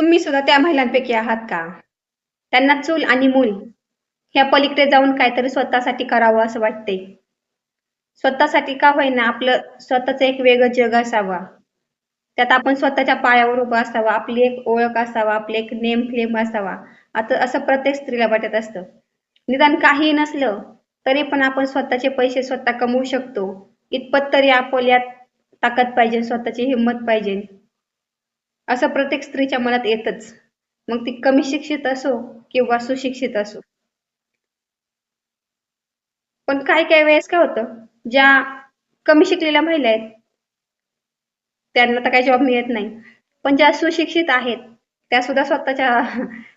तुम्ही सुद्धा त्या महिलांपैकी आहात का? त्यांना चूल आणि मूल ह्या पलीकडे जाऊन काहीतरी स्वतःसाठी करावं असं वाटते स्वतःसाठी का होईना आपलं स्वतःच एक वेगळं जग असावं. त्यात आपण स्वतःच्या पायावर उभं असावं आपली एक ओळख असावा आपले एक नेम फ्लेम असावा. आता असं प्रत्येक स्त्रीला वाटत असतं. निदान काही नसलं तरी पण आपण स्वतःचे पैसे स्वतः कमवू शकतो. इतपत तरी आपल्यात ताकद पाहिजे स्वतःची हिंमत पाहिजे. असं प्रत्येक स्त्रीच्या मनात येतच. मग ती कमी शिक्षित असो किंवा सुशिक्षित असो. पण काय काय वेळेस काय होतं ज्या कमी शिकलेल्या महिला आहेत त्यांना तर काही जॉब मिळत नाही. पण ज्या सुशिक्षित आहेत त्या सुद्धा स्वतःच्या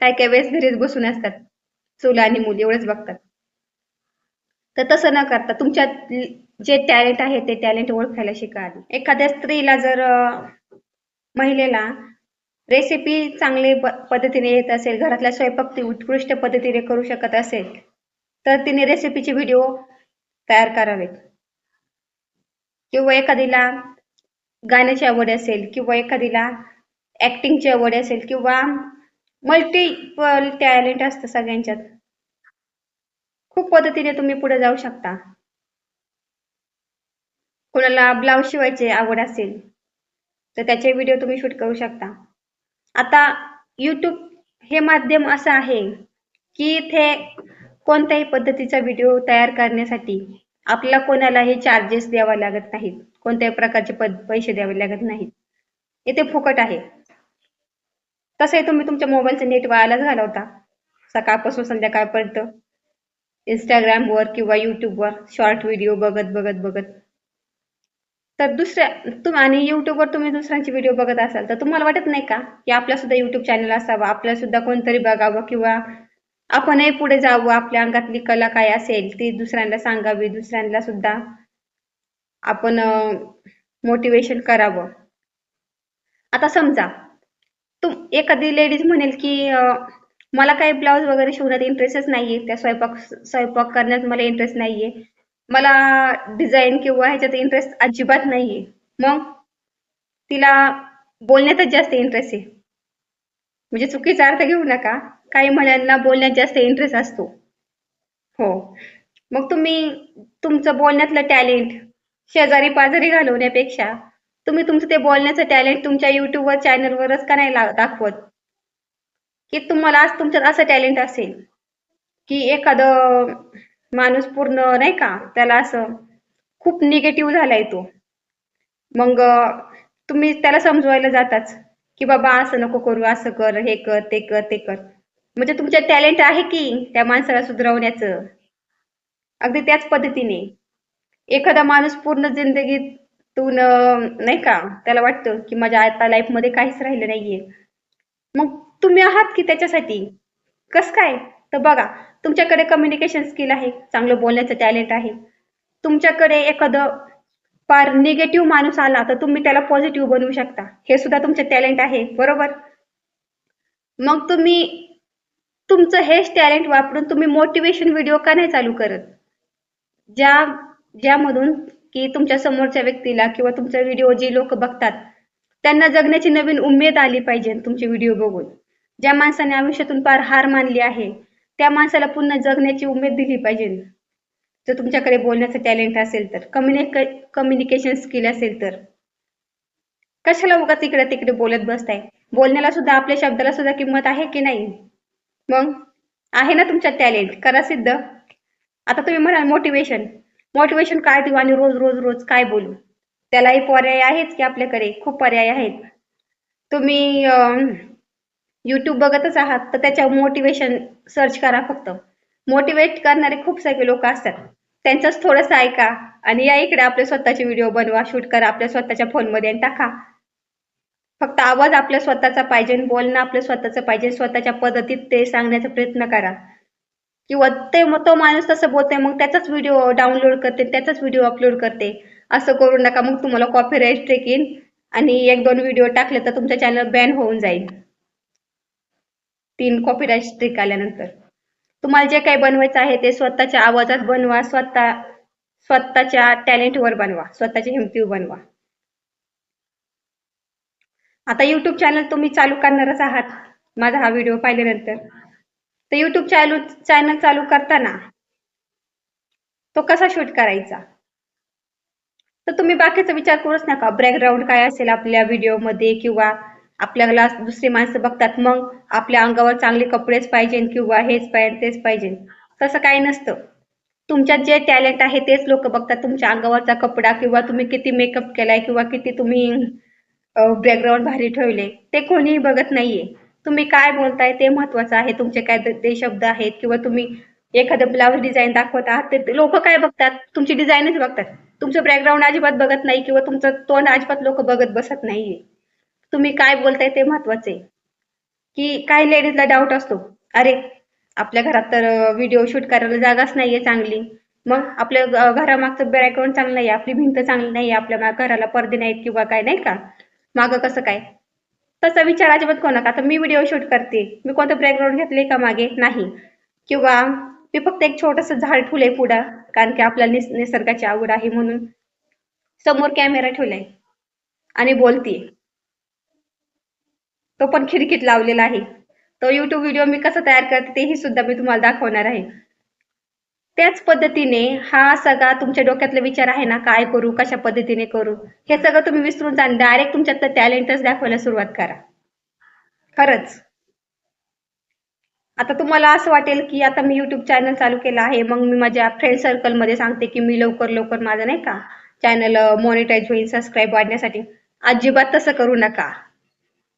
काय काय वेळेस घरीच बसून असतात. चुला आणि मुली एवढंच बघतात. तर तसं न करता तुमच्यात जे टॅलेंट आहे ते टॅलेंट ओळखायला शिका आधी. एखाद्या स्त्रीला जर महिलेला रेसिपी चांगले पद्धतीने येत असेल घरातला स्वयंपाक ती उत्कृष्ट पद्धतीने करू शकत असेल तर तिने रेसिपीचे व्हिडिओ तयार करावेत. किंवा एखादीला गाण्याची आवड असेल किंवा एखादीला ऍक्टिंगची आवड असेल किंवा मल्टिपल टॅलेंट असतं सगळ्यांच्यात खूप पद्धतीने तुम्ही पुढे जाऊ शकता. कोणाला ब्लाऊज शिवायची आवड असेल तर त्याचे व्हिडिओ तुम्ही शूट करू शकता. आता यूट्यूब हे माध्यम असं आहे की इथे कोणत्याही पद्धतीचा व्हिडिओ तयार करण्यासाठी आपल्याला कोणालाही चार्जेस द्यावा लागत नाहीत. कोणत्याही प्रकारचे पैसे द्यावे लागत नाहीत. इथे फुकट आहे. तसंही तुम्ही तुमच्या मोबाईलचं नेट वायालाच घालवता. सकाळपासून संध्याकाळपर्यंत इंस्टाग्रामवर किंवा युट्यूबवर शॉर्ट व्हिडिओ बघत बघत बघत तर दुसऱ्या तुम्ही आणि युट्यूबवर तुम्ही दुसऱ्यांचे व्हिडिओ बघत असाल तर तुम्हाला वाटत नाही का की आपला सुद्धा युट्यूब चॅनल असावा? आपल्याला सुद्धा कोणतरी बघावं किंवा आपणही पुढे जावं? आपल्या अंगातली कला काय असेल ती दुसऱ्यांना सांगावी दुसऱ्यांना सुद्धा आपण मोटिवेशन करावं? आता समजा तुम एखादी लेडीज म्हणेल की मला काही ब्लाऊज वगैरे शिवण्यात इंटरेस्टच नाहीये त्या स्वयंपाक स्वयंपाक करण्यात मला इंटरेस्ट नाहीये मला डिझाईन किंवा ह्याच्यात इंटरेस्ट अजिबात नाहीये. मग? तिला बोलण्यातच जास्त इंटरेस्ट आहे. म्हणजे चुकीचा अर्थ घेऊ नका. काही महिलांना बोलण्यात जास्त इंटरेस्ट असतो. हो. मग तुम्ही तुमचं बोलण्यातलं टॅलेंट शेजारी पाजारी घालवण्यापेक्षा तुम्ही तुमचं ते बोलण्याचं टॅलेंट तुमच्या युट्यूबवर चॅनलवरच का नाही दाखवत? की तुम्हाला आज तुमच्यात असं टॅलेंट असेल की एखादं माणूस पूर्ण नाही का त्याला असं खूप निगेटिव्ह झालाय तो. मग तुम्ही त्याला समजवायला जाताच की बाबा असं नको करू असं कर हे कर ते कर ते कर. म्हणजे तुमच्या टॅलेंट आहे की त्या माणसाला सुधरवण्याचं? अगदी त्याच पद्धतीने. एखादा माणूस पूर्ण जिंदगीतून नाही का त्याला वाटतं की माझ्या आता लाईफमध्ये काहीच राहिलं नाहीये. मग तुम्ही आहात की त्याच्यासाठी? कस काय? तर बघा तुमच्याकडे कम्युनिकेशन स्किल आहे चांगलं बोलण्याचं टॅलेंट आहे. तुमच्याकडे एखादं फार निगेटिव्ह माणूस आला तर तुम्ही त्याला पॉझिटिव्ह बनवू शकता. हे सुद्धा तुमचे टॅलेंट आहे बरोबर? मग तुम्ही तुमचं हेच टॅलेंट वापरून तुम्ही मोटिवेशन व्हिडिओ का नाही चालू करत? ज्या ज्यामधून की तुमच्या समोरच्या व्यक्तीला किंवा तुमचा व्हिडिओ जे लोक बघतात त्यांना जगण्याची नवीन उमेद आली पाहिजे तुमचे व्हिडिओ बघून. ज्या माणसाने आयुष्यातून फार हार मानली आहे त्या माणसाला पुन्हा जगण्याची उमेद दिली पाहिजे. जर तुमच्याकडे बोलण्याचं टॅलेंट असेल तर कम्युनिक कम्युनिकेशन स्किल असेल तर. कशाला उगाच तिकडे तिकडे बोलत बसताय? बोलण्याला सुद्धा आपल्या शब्दाला सुद्धा किंमत आहे की नाही? मग? आहे ना तुमच्यात टॅलेंट करा सिद्ध. आता तुम्ही म्हणाल मोटिवेशन मोटिवेशन काय देऊ आणि रोज रोज रोज काय बोलू? त्यालाही पर्याय आहेच की आपल्याकडे खूप पर्याय आहेत. तुम्ही युट्यूब बघतच आहात तर त्याच्या मोटिवेशन सर्च करा फक्त. मोटिवेट करणारे खूप सगळे लोक असतात. त्यांचंच थोडंसं ऐका आणि या इकडे आपले स्वतःचे व्हिडिओ बनवा शूट करा आपल्या स्वतःच्या फोनमध्ये आणि टाका. फक्त आवाज आपल्या स्वतःचा पाहिजे बोलणं आपलं स्वतःचं पाहिजे स्वतःच्या पद्धतीत ते सांगण्याचा प्रयत्न करा. किंवा ते तो माणूस तसं बोलतोय मग त्याचाच व्हिडिओ डाउनलोड करते त्याचाच व्हिडिओ अपलोड करते. असं करू नका मग तुम्हाला कॉपीराईट ट्रेक येईल आणि एक दोन व्हिडिओ टाकले तर तुमच्या चॅनल बॅन होऊन जाईल. तीन कॉपीराईट स्ट्रिक आल्यानंतर. तुम्हाला जे काही बनवायचं आहे ते स्वतःच्या आवाजात बनवा स्वतः स्वतःच्या टॅलेंटवर बनवा स्वतःच्या हिमतीवर बनवा. आता युट्यूब चॅनल तुम्ही चालू करणारच आहात माझा हा व्हिडिओ पाहिल्यानंतर. तर युट्यूब चॅनल चॅनल चालू करताना तो कसा शूट करायचा? तर तुम्ही बाकीचा विचार करूच नका. बॅकग्राऊंड काय असेल आपल्या व्हिडिओमध्ये किंवा आपल्याला दुसरी माणसं बघतात मग आपल्या अंगावर चांगले कपडेच पाहिजे किंवा हेच पाहिजे तेच पाहिजे तसं काही नसतं. तुमच्यात जे टॅलेंट आहे तेच लोक बघतात. तुमच्या अंगावरचा कपडा किंवा तुम्ही किती मेकअप केलाय किंवा किती तुम्ही बॅकग्राऊंड भारी ठेवले ते कोणीही बघत नाहीये. तुम्ही काय बोलताय ते महत्वाचं आहे. तुमचे काय ते शब्द आहेत किंवा तुम्ही एखादं ब्लाऊज डिझाईन दाखवत आहात ते लोक काय बघतात? तुमची डिझाईनच बघतात. तुमचं बॅकग्राऊंड अजिबात बघत नाही किंवा तुमचं तोंड अजिबात लोक बघत बसत नाहीये. तुम्ही काय बोलताय ते महत्त्वाचे. की काही लेडीजला डाऊट असतो. अरे आपल्या घरात तर व्हिडिओ शूट करायला जागाच नाहीये चांगली. मग आपल्या घरामागचं बॅकग्राऊंड चांगलं नाही आपली भिंत चांगली नाही आपल्या घराला पडदे नाहीत किंवा काय नाही का? मागं कसं काय? तसा विचार अजिबात कोण का आता मी व्हिडिओ शूट करते. मी कोणतं बॅकग्राऊंड घेतले का मागे? नाही. किंवा मी फक्त एक छोटस झाड ठेवलंय पुढं कारण की आपल्याला निसर्गाची आवड आहे म्हणून. समोर कॅमेरा ठेवलाय. आणि बोलतीये. तो पण खिडकीत लावलेला आहे. तो युट्यूब व्हिडिओ मी कसा तयार करते तेही सुद्धा मी तुम्हाला दाखवणार आहे. त्याच पद्धतीने हा सगळा तुमच्या डोक्यातला विचार आहे ना काय करू कशा पद्धतीने करू हे सगळं तुम्ही विसरून जा डायरेक्ट तुमच्यातलं टॅलेंटच दाखवायला सुरुवात करा. खरंच. आता तुम्हाला असं वाटेल की आता मी युट्यूब चॅनल चालू केलं आहे मग मी माझ्या फ्रेंड सर्कलमध्ये सांगते की मी लवकर लवकर माझं नाही का चॅनल मॉनिटाईज होईल सबस्क्राईब वाढण्यासाठी. अजिबात तसं करू नका.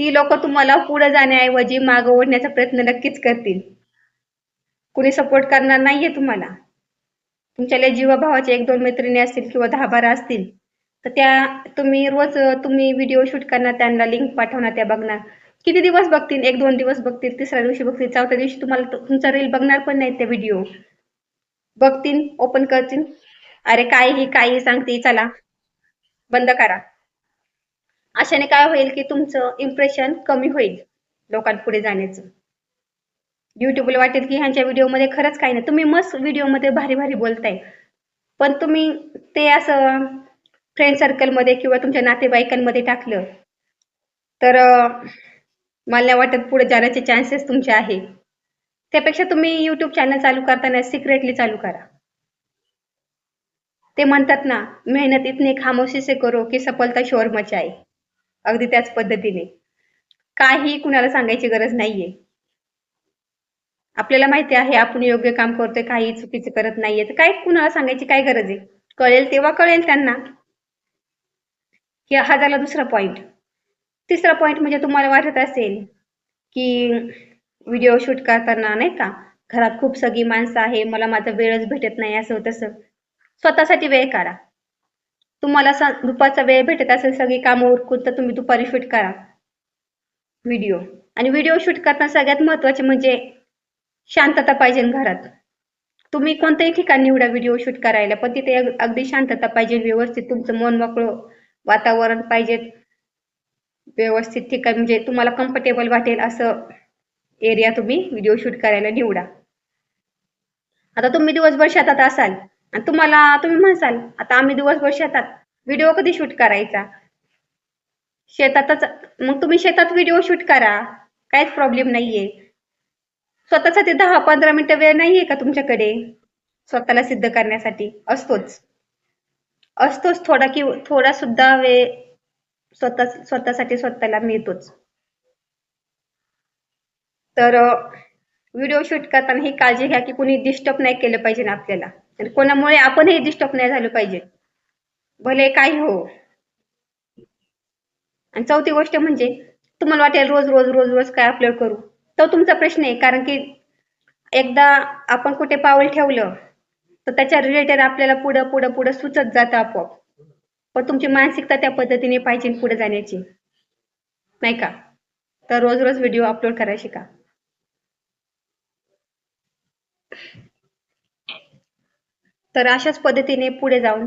ती लोक तुम्हाला पुढे जाण्याऐवजी मागं ओढण्याचा प्रयत्न नक्कीच करतील. कुणी सपोर्ट करणार नाहीये तुम्हाला. तुमच्या जीवाभावाचे एक दोन मैत्रिणी असतील किंवा दहा बारा असतील तर त्या तुम्ही रोज तुम्ही व्हिडिओ शूट करणार त्यांना लिंक पाठवणार त्या बघणार. किती दिवस बघतील? एक दोन दिवस बघतील तिसऱ्या दिवशी बघतील चौथ्या दिवशी तुम्हाला तुमचा रील बघणार पण नाही ते व्हिडिओ बघतील ओपन करतील. अरे काय ही काही सांगते चला. बंद करा. अशाने काय होईल की तुमचं इम्प्रेशन कमी होईल लोकांपुढे जाण्याचं. युट्यूबला वाटेल की ह्यांच्या व्हिडिओमध्ये खरंच काही नाही. तुम्ही मस्त व्हिडिओमध्ये भारी भारी बोलताय. पण तुम्ही ते असं फ्रेंड सर्कलमध्ये किंवा तुमच्या नातेवाईकांमध्ये टाकलं तर मला वाटत पुढे जाण्याचे चान्सेस तुमचे आहे. त्यापेक्षा तुम्ही युट्यूब चॅनल चालू करताना सिक्रेटली चालू करा. ते म्हणतात ना मेहनत इतने खामोशी से करो की सफलता शोर मचाय अगदी त्याच पद्धतीने. काही कुणाला सांगायची गरज नाहीये. आपल्याला माहिती आहे आपण योग्य काम करतोय काही चुकीचं करत नाहीये. तर काय कुणाला सांगायची काय गरज आहे? कळेल तेव्हा कळेल त्यांना. की हा झाला दुसरा पॉइंट तिसरा पॉइंट म्हणजे तुम्हाला वाटत असेल की व्हिडिओ शूट करताना नाही का घरात खूप सगळी माणसं आहे मला माझा वेळच भेटत नाही असं तसं. स्वतःसाठी वेळ काढा. तुम्हाला दुपारचा वेळ भेटत असेल सगळी कामं उरकून तर तुम्ही दुपारी शूट करा. व्हिडिओ आणि व्हिडिओ शूट करताना सगळ्यात महत्त्वाचे म्हणजे शांतता पाहिजे घरात. तुम्ही कोणत्याही ठिकाणी निवडा व्हिडिओ शूट करायला पण तिथे अगदी शांतता पाहिजे व्यवस्थित तुमचं मन मोकळं वातावरण पाहिजे. व्यवस्थित ठिकाण म्हणजे तुम्हाला कम्फर्टेबल वाटेल असं एरिया तुम्ही व्हिडिओ शूट करायला निवडा. आता तुम्ही दिवसभर शेतात असाल आणि तुम्हाला तुम्ही म्हणसाल आता आम्ही दिवसभर शेतात व्हिडिओ कधी शूट करायचा? शेतातच मग तुम्ही शेतात व्हिडिओ शूट करा. काहीच प्रॉब्लेम नाहीये. स्वतःसाठी दहा पंधरा मिनिटं वेळ नाहीये का तुमच्याकडे? स्वतःला सिद्ध करण्यासाठी. असतोच. असतोच थोडा कि थोडा सुद्धा वेळ स्वतः स्वतःसाठी स्वतःला मिळतोच. तर व्हिडिओ शूट करताना ही काळजी घ्या की कुणी डिस्टर्ब नाही केलं पाहिजे ना आपल्याला. आणि कोणामुळे आपणही डिस्टर्ब नाही झालं पाहिजे. भले काही हो. आणि चौथी गोष्ट म्हणजे तुम्हाला वाटेल रोज रोज रोज रोज काय अपलोड करू? तो तुमचा प्रश्न आहे कारण की एकदा आपण कुठे पाऊल ठेवलं तर त्याच्या रिलेटेड आपल्याला पुढं पुढं पुढं सुचत जातं आपोआप. पण तुमची मानसिकता त्या पद्धतीने पाहिजे पुढे जाण्याची. नाही का? तर रोज रोज व्हिडिओ अपलोड करायची का तर अशाच पद्धतीने पुढे जाऊन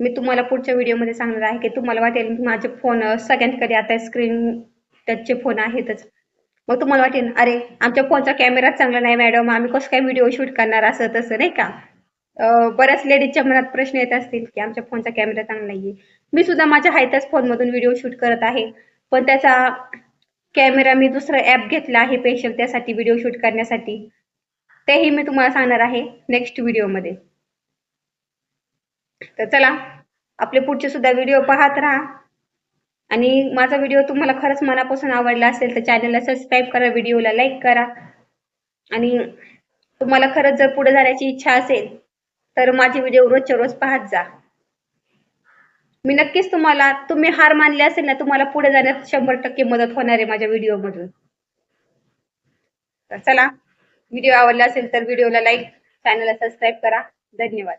मी तुम्हाला पुढच्या व्हिडिओमध्ये सांगणार आहे की तुम्हाला वाटेल माझे फोन सगळ्यांकडे आता स्क्रीन टचचे फोन आहेतच. मग तुम्हाला वाटेल अरे आमच्या फोनचा कॅमेरा चांगला नाही मॅडम आम्ही कसं काय व्हिडिओ शूट करणार असं तसं नाही का? बऱ्याच लेडीजच्या मनात प्रश्न येत असतील की आमच्या फोनचा कॅमेरा चांगला नाहीये. मी सुद्धा माझ्या हायत्याच फोनमधून व्हिडिओ शूट करत आहे. पण त्याचा कॅमेरा मी दुसरा ॲप घेतला आहे स्पेशल त्यासाठी व्हिडिओ शूट करण्यासाठी. तेही मी तुम्हाला सांगणार आहे नेक्स्ट व्हिडिओमध्ये तर चला आपले पुढचे सुद्धा व्हिडिओ पाहत राहा. आणि माझा व्हिडिओ तुम्हाला खरंच मनापासून आवडला असेल तर चॅनलला सबस्क्राईब करा व्हिडिओला लाईक करा. आणि तुम्हाला खरंच जर पुढे जाण्याची इच्छा असेल तर माझे व्हिडिओ रोजच्या रोज पाहत जा. मी नक्कीच तुम्हाला तुम्ही हार मानले असेल ना तुम्हाला पुढे जाण्यात शंभर टक्के मदत होणार आहे माझ्या व्हिडिओमधून तर चला व्हिडिओ आवडला असेल तर व्हिडिओला लाईक चॅनलला सबस्क्राईब करा. धन्यवाद.